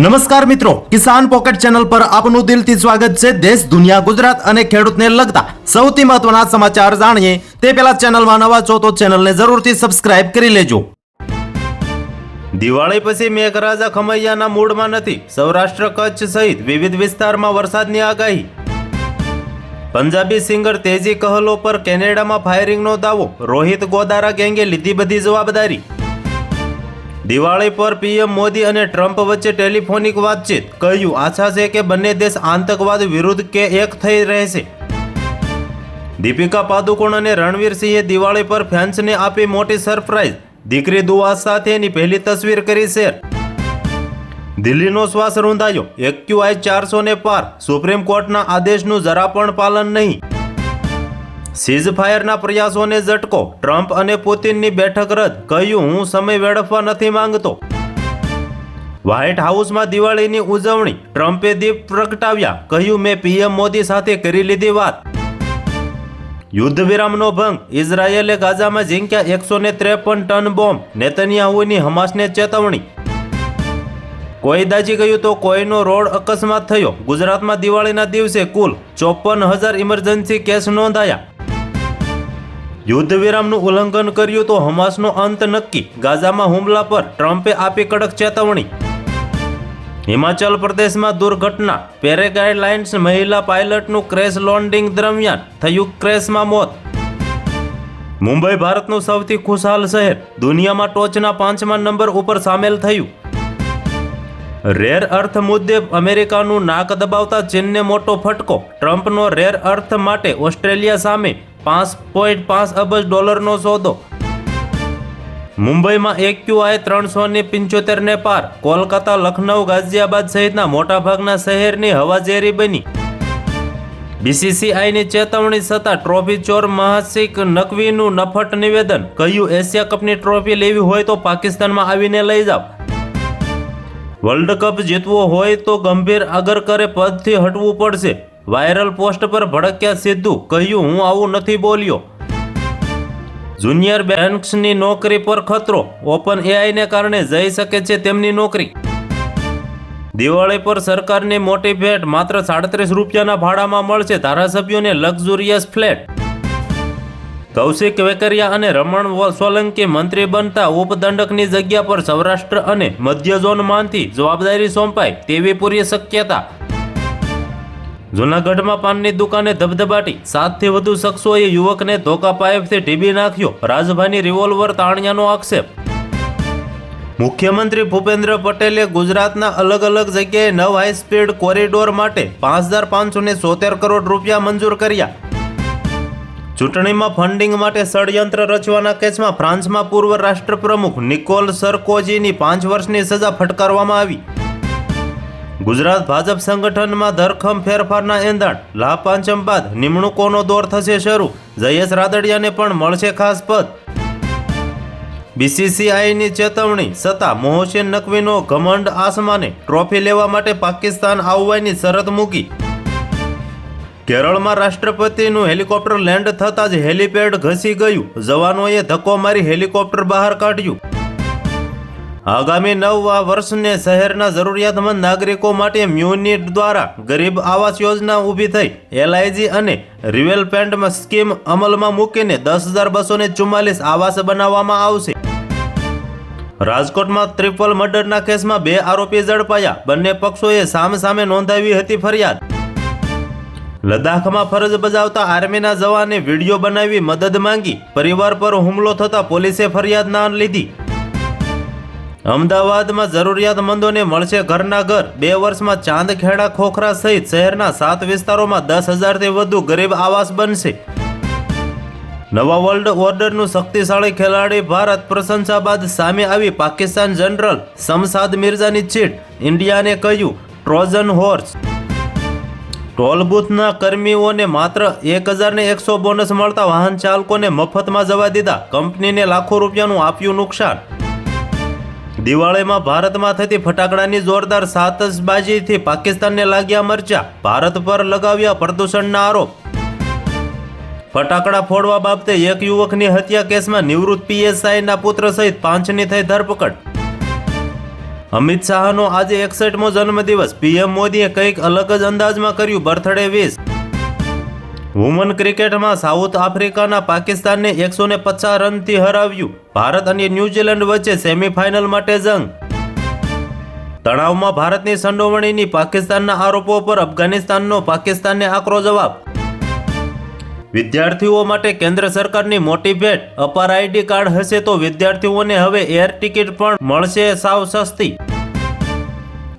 નમસ્કાર મિત્રો, કિસાન pocket channel પર આપનું દિલથી સ્વાગત છે. દેશ, દુનિયા, ગુજરાત અને ખેડૂતને લગતા સૌથી મહત્વના સમાચાર જાણીએ. તે પહેલા ચેનલમાં નવા છો તો ચેનલને જરૂરથી સબસ્ક્રાઇબ કરી લેજો. દિવાળી પછી મેઘરાજા ખમૈયાના મૂડમાં નથી. સૌરાષ્ટ્ર કચ્છ સહિત વિવિધ વિસ્તારમાં વરસાદની આગાહી. પંજાબી સિંગર તેજી કહલો પર કેનેડામાં ફાયરિંગનો દાવો. રોહિત ગોદારા ગેંગે લીધી બધી જવાબદારી. દિવાળી પર પીએમ મોદી અને ટ્રમ્પ વચ્ચે ટેલિફોનિક વાતચીત. કહ્યું, આશા છે કે બંને દેશ આતંકવાદ વિરુદ્ધ કે એક થઈ રહેશે. દીપિકા પાદુકોણ અને રણવીર સિંહે દિવાળી પર ફેન્સને આપી મોટી સરપ્રાઇઝ દીકરી દુઆ સાથેની પહેલી તસવીર કરી શેર. દિલ્હીનો શ્વાસ રૂંધાયો. એક્યુઆઈ ચારસો ને પાર. સુપ્રીમ કોર્ટના આદેશનું જરા પણ પાલન નહીં. સીઝ ફાયરના પ્રયાસોને ઝટકો. ટ્રમ્પ અને પુતિનની બેઠક રદ. કહ્યું, હું સમય વેડફવા નથી માંગતો. વ્હાઇટ હાઉસમાં દિવાળીની ઉજવણી. ટ્રમ્પે દીપ પ્રગટાવ્યા. કહ્યું, મેં પીએમ મોદી સાથે કરી લીધી વાત. યુદ્ધ વિરામનો ભંગ. ઇઝરાયેલે ગાઝામાં ઝીંક્યા એકસો ત્રેપન ટન બોમ્બ. નેતન્યાહુની હમાસને ચેતવણી. કોઈ દાજી ગયું તો કોઈનો રોડ અકસ્માત થયો. ગુજરાતમાં દિવાળીના દિવસે કુલ ચોપન હજાર ઇમરજન્સી કેસ નોંધાયા. યુદ્ધ વિરામનું ઉલ્લંઘન કર્યું તો હમાસનો અંત નક્કી. ગાઝામાં હુમલા પર ટ્રમ્પે આપી કડક ચેતવણી. હિમાચલ પ્રદેશમાં દુર્ઘટના. પેરેગાઇડલાઇન્સ મહિલા પાયલટનું ક્રેશ લોન્ડિંગ દરમિયાન થયું ક્રેશમાં મોત. મુંબઈ ભારતનું સૌથી ખુશહાલ શહેર. દુનિયામાં ટોચના પાંચમા નંબર ઉપર સામેલ થયું. રેર અર્થ મુદ્દે અમેરિકાનું નાક દબાવતા ચીનને મોટો ફટકો. ટ્રમ્પનો રેર અર્થ માટે ઓસ્ટ્રેલિયા સામે પાંચ પોઈન્ટ પાંચ અબજ ડોલરનો સોદો. મુંબઈમાં એક્યુઆઈ ત્રણસો ને પંચોતેરને પાર. કોલકાતા, લખનઉ, ગાઝિયાબાદ સહિતના મોટાભાગના શહેરની હવા ઝેરી બની. બીસીસીઆઈની ચેતવણી છતાં ટ્રોફી ચોર મહાસિક નકવીનું નફટ નિવેદન. કહ્યું, એશિયા કપની ટ્રોફી લેવી હોય તો પાકિસ્તાનમાં આવીને લઈ જાઓ. વર્લ્ડ કપ જીતવો હોય તો ગંભીર અગરકરે પદથી હટવું પડશે. વાયરલ પોસ્ટ પર ભડક્યા સિદ્ધુ કહ્યું, હું આવું નથી બોલ્યો. જુનિયર બેન્ક્સની નોકરી પર ખતરો. ઓપન એઆઈને કારણે જઈ શકે છે તેમની નોકરી. દિવાળી પર સરકારની મોટી ભેટ માત્ર સાડત્રીસ રૂપિયાના ભાડામાં મળશે. ધારાસભ્યોને લક્ઝુરિયસ ફ્લેટ. કૌશિક વેકરિયા અને રમણ સોલંકી મંત્રી બનતા ઉપદંડકની જગ્યા પર સૌરાષ્ટ્ર અને મધ્ય ઝોનમાંથી જવાબદારી સોંપાય તેવી પૂરી શક્યતા જૂનાગઢમાં પાનની દુકાને ધબધબાટી. સાતથી વધુ શખ્સોએ યુવકને ધોકા પાઇપથી ટીબી નાખ્યો. રાજભાઈની રિવોલ્વર તાણ્યાનો આક્ષેપ. મુખ્યમંત્રી ભૂપેન્દ્ર પટેલે ગુજરાતના અલગ અલગ જગ્યાએ નવ હાઈ સ્પીડ કોરિડોર માટે પાંચ હજાર પાંચસો ને સોતેર કરોડ રૂપિયા મંજૂર કર્યા. ચૂંટણીમાં ફંડિંગ માટે ષડયંત્ર રચવાના કેસમાં ફ્રાન્સમાં પૂર્વ રાષ્ટ્રપ્રમુખ નિકોલ સરકોજીની પાંચ વર્ષની સજા ફટકારવામાં આવી. ગુજરાત ભાજપ સંગઠનમાં ધરખમ ફેરફારના એંધાણ લાભ પાંચમ બાદ નિમણૂકોનો દોર થશે શરૂ. જયેશ રાદડિયાને પણ મળશે ખાસ પદ. બીસીસીઆઈની ચેતવણી છતાં મોહસેન નકવીનો ઘમંડ આસમાને ટ્રોફી લેવા માટે પાકિસ્તાન આવવાની શરત મૂકી. કેરળમાં રાષ્ટ્રપતિનું હેલિકોપ્ટર લેન્ડ થતાં જ હેલિપેડ ઘસી ગયું. જવાનોએ ધક્કો મારી હેલિકોપ્ટર બહાર કાઢ્યું. આગામી નવ વર્ષને શહેરના જરૂરિયાતમંદ નાગરિકો માટે મ્યુનિટ દ્વારા ગરીબ આવાસ યોજના ઊભી થઈ. એલઆઈજી અને રિવેલપેન્ટમાં સ્કીમ અમલમાં મૂકીને દસ હજાર બસો ને ચુમ્માલીસ આવાસ બનાવવામાં આવશે. રાજકોટમાં ટ્રિપલ મર્ડરના કેસમાં બે આરોપી ઝડપાયા. બંને પક્ષોએ સામસામે નોંધાવી હતી ફરિયાદ. લદ્દાખમાં ફરજ બજાવતા આર્મીના જવાને વીડિયો બનાવી મદદ માંગી. પરિવાર પર હુમલો થતા પોલીસે ફરિયાદ ના લીધી. અમદાવાદમાં જરૂરિયાતમંદોને મળશે ઘરના ઘર. બે વર્ષમાં ચાંદખેડા ખોખરા સહિત શહેરના સાત વિસ્તારોમાં દસ હજારથી વધુ ગરીબ આવાસ બનશે. નવા વર્લ્ડ ઓર્ડરનું શક્તિશાળી ખેલાડી ભારત પ્રશંસા બાદ સામે આવી પાકિસ્તાન જનરલ શમસાદ મિર્ઝાની ચીટ. ઇન્ડિયાને કહ્યું ટ્રોઝન હોર્સ. ટોલ બૂથના કર્મીઓને માત્ર એક હજારને એકસો બોનસ મળતા વાહન ચાલકોને મફતમાં જવા દીધા. કંપનીને લાખો રૂપિયાનું આપ્યું નુકસાન. દિવાળીમાં ભારતમાં થતી ફટાકડાની જોરદાર સાતસબાજીથી પાકિસ્તાનને લાગ્યા મરચા, ભારત પર લગાવ્યા પ્રદૂષણના આરોપ. ફટાકડા ફોડવા બાબતે એક યુવકની હત્યા કેસમાં નિવૃત્ત પીએસઆઈના પુત્ર સહિત પાંચની થઈ ધરપકડ. અમિત શાહનો આજે એકસઠમો જન્મદિવસ. પીએમ મોદીએ કંઈક અલગ જ અંદાજમાં કર્યું, બર્થડે વિશ. વુમન ક્રિકેટમાં સાઉથ આફ્રિકાના પાકિસ્તાનને એકસો ને પચાસ રનથી હરાવ્યું. ભારત અને ન્યૂઝીલેન્ડ વચ્ચે સેમીફાઇનલ માટે જંગ. તણાવમાં ભારતની સંડોવણીની પાકિસ્તાનના આરોપો પર અફઘાનિસ્તાનનો પાકિસ્તાનને આકરો જવાબ. વિદ્યાર્થીઓ માટે કેન્દ્ર સરકારની મોટી ભેટ. અપાર આઈડી કાર્ડ હશે તો વિદ્યાર્થીઓને હવે એર ટિકિટ પણ મળશે સાવ સસ્તી.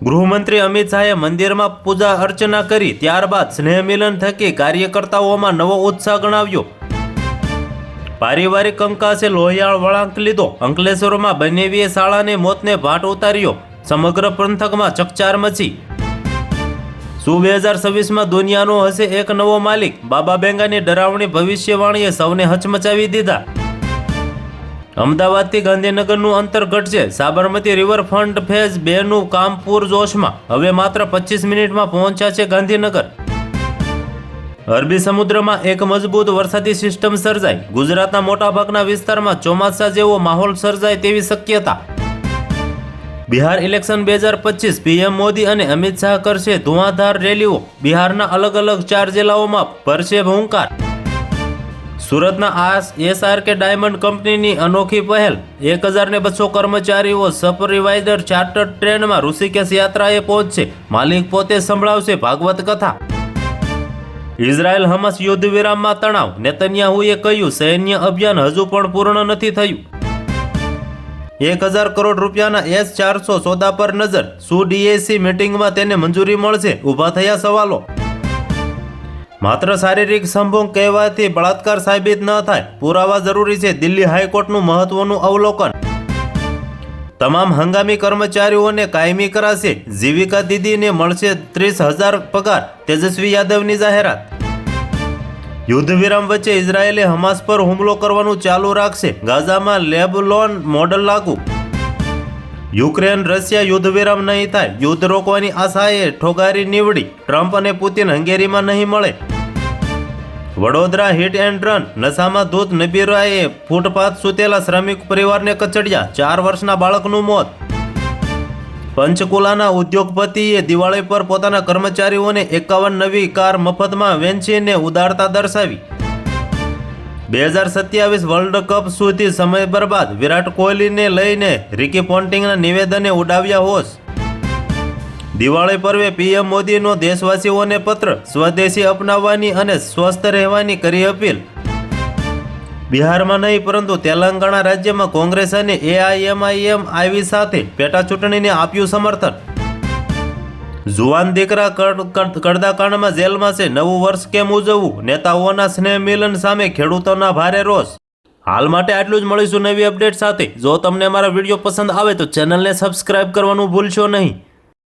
ગૃહમંત્રી અમિત શાહે મંદિરમાં પૂજા અર્ચના કરી, ત્યારબાદ સ્નેહ મિલન થકી કાર્યકર્તાઓમાં નવો ઉત્સાહ ગણાવ્યો. પારિવારિક કંકાસે લોહિયાળ વળાંક લીધો. અંકલેશ્વરમાં બનેવીએ શાળાને મોતને ભાટ ઉતાર્યો. સમગ્ર પંથકમાં ચકચાર મચી. શું બે હજાર છવ્વીસમાં દુનિયાનો હશે એક નવો માલિક? બાબા બેંગાની ડરાવણી ભવિષ્યવાણીએ સૌને હચમચાવી દીધા. અમદાવાદથી ગાંધીનગરનું અંતર ઘટશે. સાબરમતી રિવરફ્રન્ટ ફેઝ બેનું કામ પૂરજોશમાં. હવે માત્ર પચીસ મિનિટમાં પહોંચ્યા છે ગાંધીનગર. અરબી સમુદ્રમાં એક મજબૂત વરસાદી સિસ્ટમ સર્જાઈ. ગુજરાતના મોટાભાગના વિસ્તારમાં ચોમાસા જેવો માહોલ સર્જાય તેવી શક્યતા. બિહાર ઇલેક્શન બે હજાર પચીસ, પીએમ મોદી અને અમિત શાહ કરશે ધુઆધાર રેલીઓ. બિહારના અલગ અલગ ચાર જિલ્લાઓમાં ભરશે હુંકાર. સુરતના આ એસઆરકે ડાયમંડ કંપનીની અનોખી પહેલ. એક હજાર ને બસો કર્મચારીઓ સપરિવાઇઝર ચાર્ટર્ડ ટ્રેનમાં ઋષિકેશ યાત્રાએ પહોંચશે. માલિક પોતે સંભળાવશે ભાગવત કથા. ઇઝરાયલ હમસ યુદ્ધ વિરામમાં તણાવ. નેતન્યાહુએ કહ્યું, સૈન્ય અભિયાન હજુ પણ પૂર્ણ નથી થયું. એક હજાર કરોડ રૂપિયાના એસ ચારસો સોદા પર નજર. શું ડીએસી મીટિંગમાં તેને મંજૂરી મળશે? ઊભા થયા સવાલો. માત્ર શારીરિક સંભોગ કહેવાથી બળાત્કાર સાબિત ન થાય. પુરાવા જરૂરી છે. દિલ્હી હાઈકોર્ટનું મહત્વનું અવલોકન. તમામ હંગામી કર્મચારીઓને કાયમી કરાશે. જીવિકા દીદીને મળશે ત્રીસ હજાર પગાર. તેજસ્વી યાદવની જાહેરાત. યુદ્ધ વિરામ વચ્ચે ઇઝરાયેલે હમાસ પર હુમલો કરવાનું ચાલુ રાખશે. ગાઝામાં લેબલોન મોડલ લાગુ. યુક્રેન રશિયા યુદ્ધ વિરામ નહીં થાય. યુદ્ધ રોકવાની આશાએ ઠોગારી નીવડી. ટ્રમ્પ અને પુતિન હંગેરીમાં નહીં મળે. વડોદરા હિટ એન્ડ રન નશામાં ધૂત નબીરાએ ફૂટપાથ સૂતેલા શ્રમિક પરિવારને કચડ્યા ચાર વર્ષના બાળકનું મોત. પંચકુલાના ઉદ્યોગપતિએ દિવાળી પર પોતાના કર્મચારીઓને એકાવન નવી કાર મફતમાં વેચીને ઉદારતા દર્શાવી. બે હજાર સત્યાવીસ વર્લ્ડ કપ સુધી સમય બરબાદ વિરાટ કોહલીને લઈને રિકી પોન્ટિંગના નિવેદને ઉડાવ્યા હોશ. દિવાળી પર્વે પીએમ મોદીનો દેશવાસીઓને પત્ર સ્વદેશી અપનાવવાની અને સ્વસ્થ રહેવાની કરી અપીલ. બિહારમાં નહીં, પરંતુ તેલંગાણા રાજ્યમાં કોંગ્રેસ અને એઆઈએમઆઈએમ આવી સાથે પેટા ચૂંટણીને આપ્યું સમર્થન. જુવાન દીકરા કડદાકાંડમાં જેલમાં છે, નવું વર્ષ કેમ ઉજવવું? નેતાઓના સ્નેહ મિલન સામે ખેડૂતોના ભારે રોષ. હાલ માટે આટલું જ, મળીશું નવી અપડેટ સાથે. જો તમને મારા વીડિયો પસંદ આવે તો ચેનલને સબસ્ક્રાઇબ કરવાનું ભૂલશો નહીં.